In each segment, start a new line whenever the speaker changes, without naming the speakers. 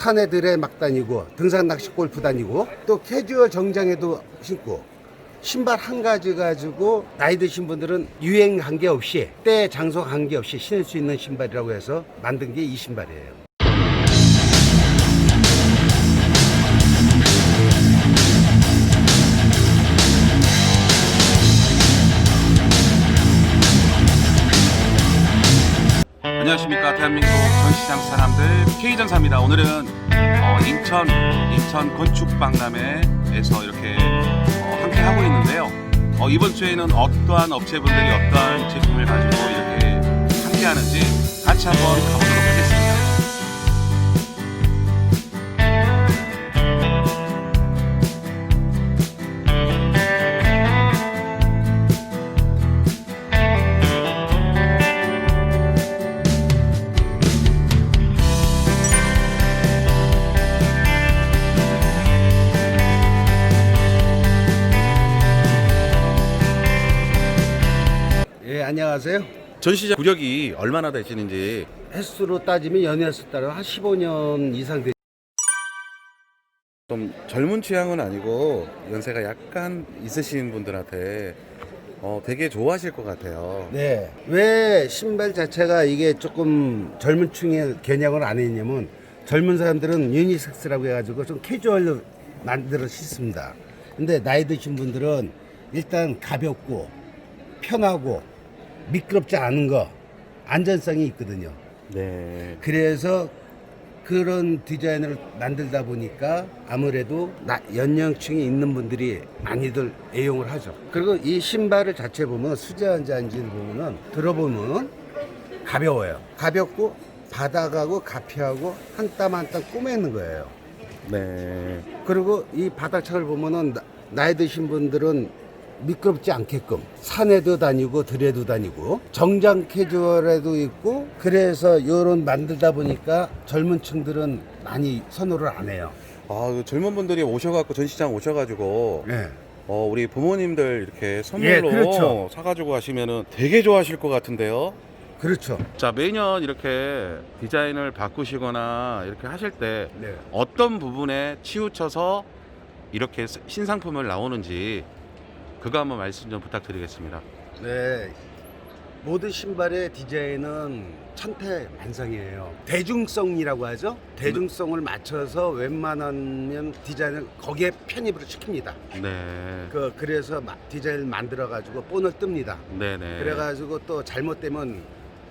산에들에 막 다니고 등산 낚시 골프 다니고 또 캐주얼 정장에도 신고 신발 한 가지 가지고 나이 드신 분들은 유행 관계 없이 때 장소 관계 없이 신을 수 있는 신발이라고 해서 만든 게 이 신발이에요.
안녕하십니까 대한민국 전시장 사람들 K전사입니다. 오늘은 어, 인천 인천 건축박람회에서 이렇게 어, 함께 하고 있는데요. 어, 이번 주에는 어떠한 업체분들이 어떠한 제품을 가지고 이렇게 함께 하는지 같이 한번 가보도록 하겠습니다.
안녕하세요.
전시장 구력이 얼마나 되시는지
횟수로 따지면 연회수 따라 한 15년 이상
되좀 젊은 취향은 아니고 연세가 약간 있으신 분들한테 어, 되게 좋아하실 것 같아요.
네. 왜 신발 자체가 이게 조금 젊은 층에 겨냥을 안 했냐면 젊은 사람들은 유니섹스라고 해가지고 좀 캐주얼로 만들어 신습니다. 근데 나이 드신 분들은 일단 가볍고 편하고 미끄럽지 않은 거 안전성이 있거든요.
네.
그래서 그런 디자인을 만들다 보니까 아무래도 나- 연령층이 있는 분들이 많이들 애용을 하죠. 그리고 이 신발을 자체 보면 수제 한자인지를 보면은 들어보면 가벼워요. 가볍고 바닥하고 가피하고 한 땀 한 땀 꼬매는 거예요.
네.
그리고 이 바닥창을 보면은 나- 나이 드신 분들은 미끄럽지 않게끔 산에도 다니고 들에도 다니고 정장 캐주얼에도 있고 그래서 요런 만들다 보니까 젊은 층들은 많이 선호를 안 해요.
아, 그 젊은 분들이 오셔갖고 전시장 오셔가지고
네.
어, 우리 부모님들 이렇게 선물로
예, 그렇죠.
사가지고 하시면은 되게 좋아하실 것 같은데요.
그렇죠.
자 매년 이렇게 디자인을 바꾸시거나 이렇게 하실 때
네.
어떤 부분에 치우쳐서 이렇게 스- 신상품을 나오는지 그거 한번 말씀 좀 부탁드리겠습니다.
네. 모든 신발의 디자인은 천태만상이에요. 대중성이라고 하죠. 대중성을 맞춰서 웬만하면 디자인을 거기에 편입을 시킵니다.
네.
그 그래서 마- 디자인을 만들어 가지고 본을 뜹니다.
네네.
그래가지고 또 잘못되면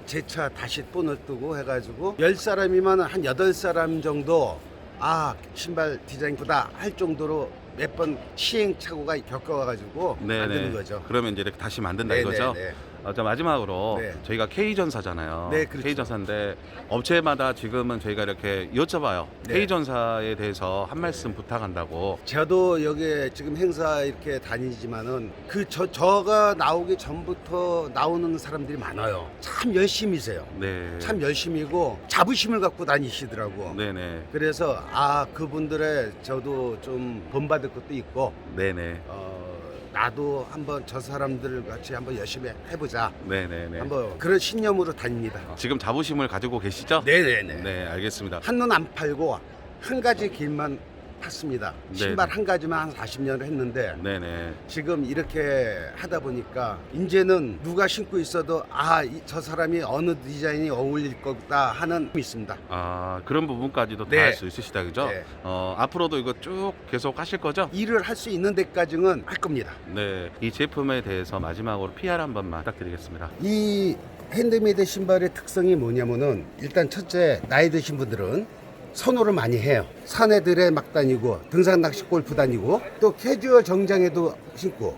재차 다시 본을 뜨고 해가지고 열 사람이면 한 여덟 사람 정도 아 신발 디자인 보다 할 정도로 몇 번 시행착오가 겪어가지고 만드는 거죠.
그러면 이제 이렇게 다시 만든다
네,
이거죠.
네, 네.
어, 자 마지막으로
네.
저희가 K 전사잖아요.
네, 그렇죠.
K 전사인데 업체마다 지금은 저희가 이렇게 여쭤봐요.
네.
K 전사에 대해서 한 말씀 부탁한다고.
저도 여기 지금 행사 이렇게 다니지만은 그 저 저가 나오기 전부터 나오는 사람들이 많아요. 참 열심히세요.
네.
참 열심히고 자부심을 갖고 다니시더라고.
네네.
그래서 아 그분들의 저도 좀 본받을 것도 있고
네네.
어, 나도 한번 저 사람들 같이 한번 열심히 해보자
네네네.
한번 그런 신념으로 다닙니다.
지금 자부심을 가지고 계시죠?
네네네.
네, 알겠습니다.
한눈 안 팔고 한 가지 길만 팠습니다. 신발
네네.
한 가지만 한 40년을 했는데
네네.
지금 이렇게 하다 보니까 이제는 누가 신고 있어도 아 저 사람이 어느 디자인이 어울릴 거다 하는 있습니다.
아 그런 부분까지도 다
네.
할 수 있으시다 그죠?
네.
어 앞으로도 이거 쭉 계속 하실 거죠?
일을 할 수 있는 데까지는 할 겁니다.
네. 이 제품에 대해서 마지막으로 PR 한 번만 부탁드리겠습니다.
이 핸드메이드 신발의 특성이 뭐냐면은 일단 첫째 나이 드신 분들은 선호를 많이 해요. 산에들에 막 다니고 등산 낚시 골프 다니고 또 캐주얼 정장에도 신고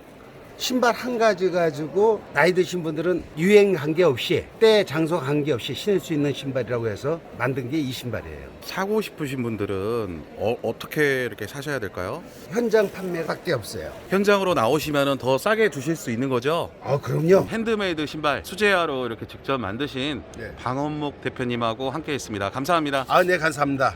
신발 한 가지 가지고 나이 드신 분들은 유행 관계없이 때 장소 관계없이 신을 수 있는 신발이라고 해서 만든 게 이 신발이에요.
사고 싶으신 분들은 어, 떻게 이렇게 사셔야 될까요?
현장 판매밖에 없어요.
현장으로 나오시면 더 싸게 주실 수 있는 거죠?
아 그럼요.
핸드메이드 신발 수제화로 이렇게 직접 만드신
네.
방원목 대표님하고 함께 했습니다. 감사합니다.
아 네 감사합니다.